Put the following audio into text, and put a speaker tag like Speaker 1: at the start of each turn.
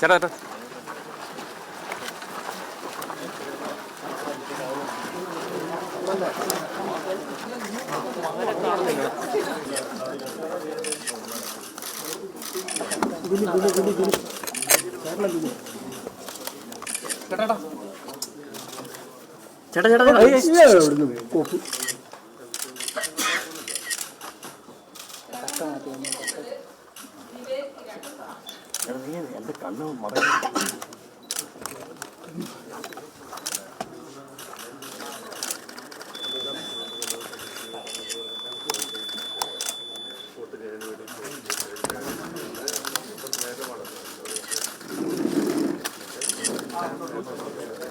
Speaker 1: ചേട്ടാ ചേട്ടാ.
Speaker 2: ചേട്ടാ ചേട്ടാ ചേട്ടാ. എന്റെ കണ്ണ് മറന്നു Gracias.